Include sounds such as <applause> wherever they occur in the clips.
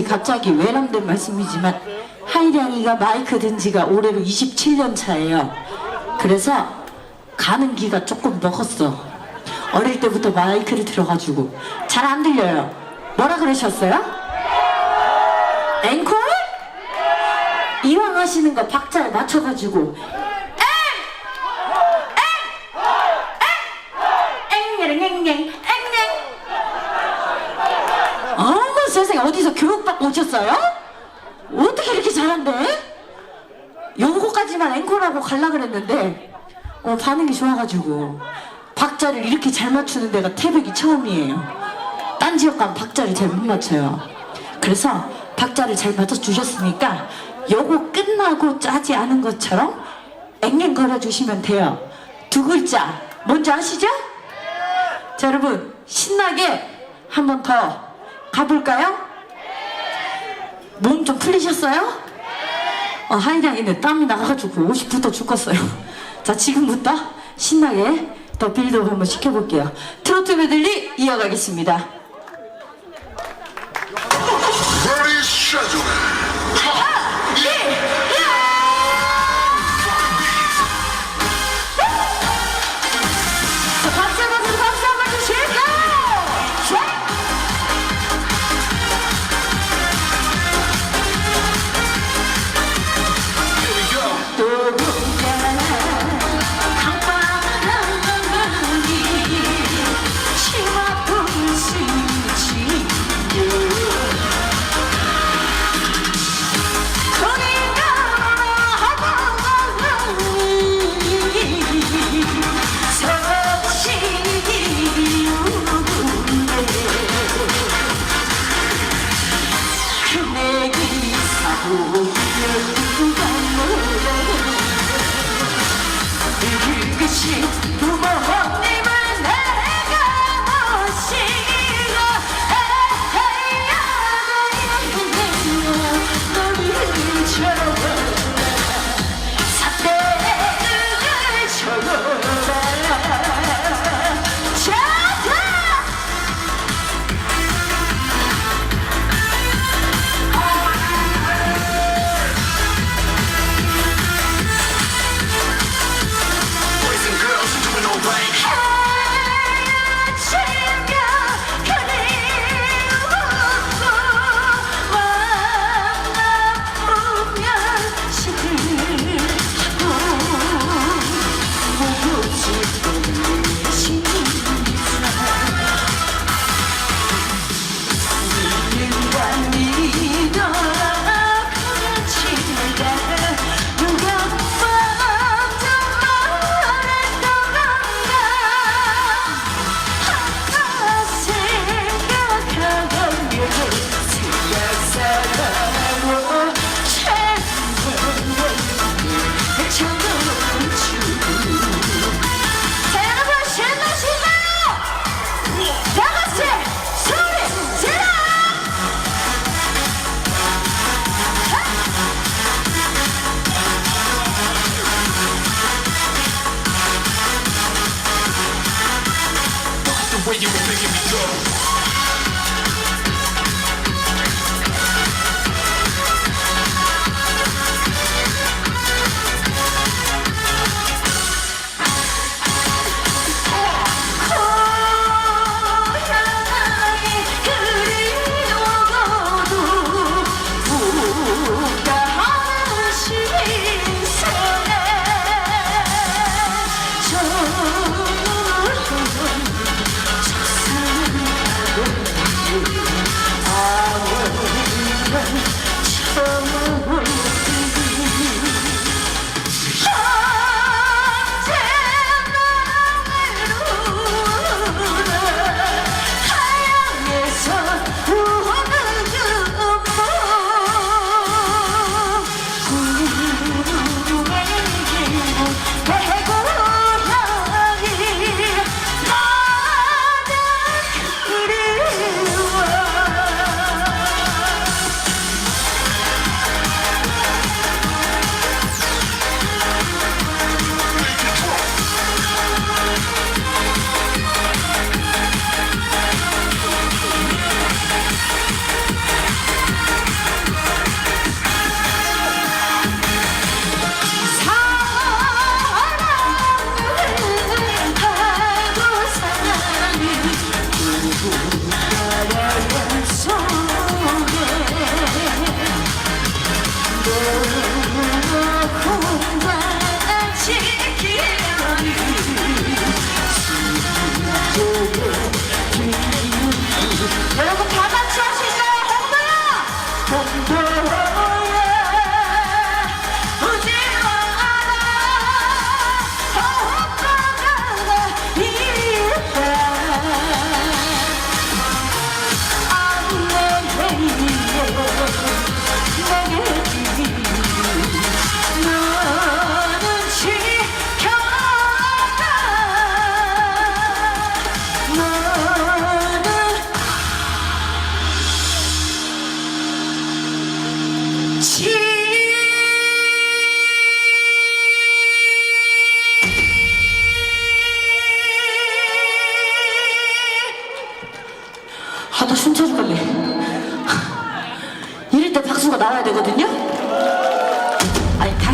이게 갑자기 외람된 말씀이지만 하이량이가 마이크 든 지가 올해로 27년 차예요. 그래서 가는 기가 조금 먹었어. 어릴 때부터 마이크를 들어가지고 잘 안 들려요. 뭐라 그러셨어요? 앵콜? 이왕 하시는 거 박자에 맞춰가지고 앵앵앵앵앵 앵앵 어디서 교육받고 오셨어요? 어떻게 이렇게 잘한대? 요거까지만 앵콜하고 갈라 그랬는데 어, 반응이 좋아가지고 박자를 이렇게 잘 맞추는 데가 태백이 처음이에요 딴 지역 가면 박자를 잘 못 맞춰요 그래서 박자를 잘 맞춰주셨으니까 요거 끝나고 짜지 않은 것처럼 앵앵 걸어주시면 돼요 두 글자 뭔지 아시죠? 자 여러분 신나게 한 번 더 가볼까요? 몸 좀 풀리셨어요? 어, 하이량이는 땀이 나가지고 옷이 붙어 죽겠어요. 자 지금부터 신나게 더 빌드업 한번 시켜볼게요. 트로트 메들리 이어가겠습니다.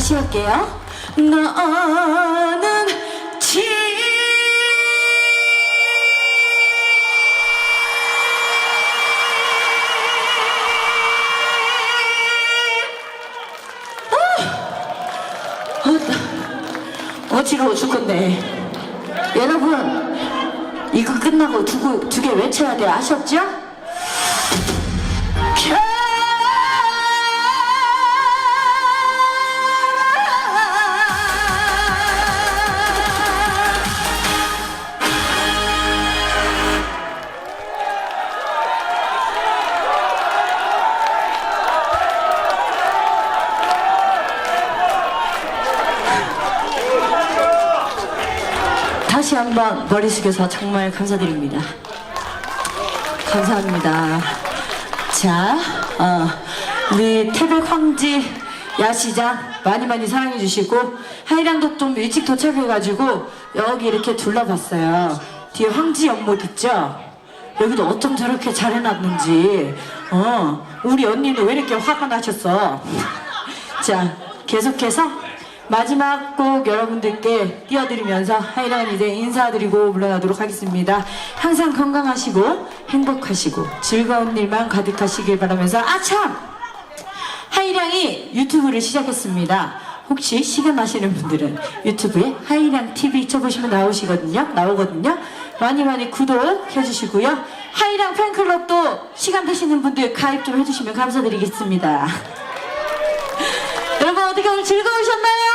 다시 할게요. 너는 지 어, 어지러워 죽겠네. 여러분, 이거 끝나고 두개 외쳐야 돼. 아셨죠? 다시 한번 머리 숙여서 정말 감사드립니다. 감사합니다. 자, 어, 우리 태백 황지 야시장 많이 많이 사랑해 주시고 하이랑도 좀 일찍 도착해가지고 여기 이렇게 둘러봤어요. 뒤에 황지 연못 있죠? 여기도 어쩜 저렇게 잘 해놨는지 어 우리 언니는 왜 이렇게 화가 나셨어? 자 계속해서 마지막 곡 여러분들께 띄워드리면서 하이랑은 이제 인사드리고 물러나도록 하겠습니다. 항상 건강하시고 행복하시고 즐거운 일만 가득하시길 바라면서 아참! 하이량이 유튜브를 시작했습니다. 혹시 시간 나시는 분들은 유튜브에 하이량 TV 쳐보시면 나오시거든요. 나오거든요. 많이 많이 구독해 주시고요. 하이량 팬클럽도 시간 되시는 분들 가입 좀 해주시면 감사드리겠습니다. <laughs> 여러분 어떻게 오늘 즐거우셨나요?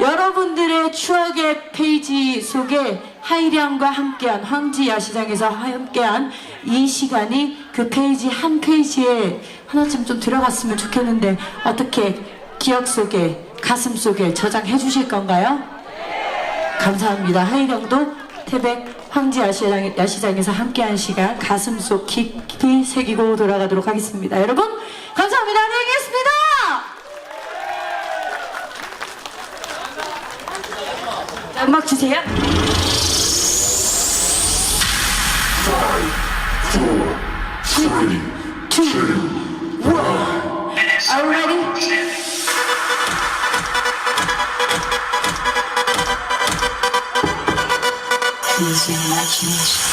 여러분들의 추억의 페이지 속에 하이량과 함께한 황지 야시장에서 함께한 이 시간이 그 페이지 한 페이지에 하나쯤 좀 들어갔으면 좋겠는데 어떻게 기억 속에 가슴 속에 저장해 주실 건가요? 감사합니다. 하이량도 태백 황지 야시장, 야시장에서 함께한 시간 가슴 속 깊이 새기고 돌아가도록 하겠습니다. 여러분 감사합니다. 안녕히 계십니 음악 주세요. Use your imagination.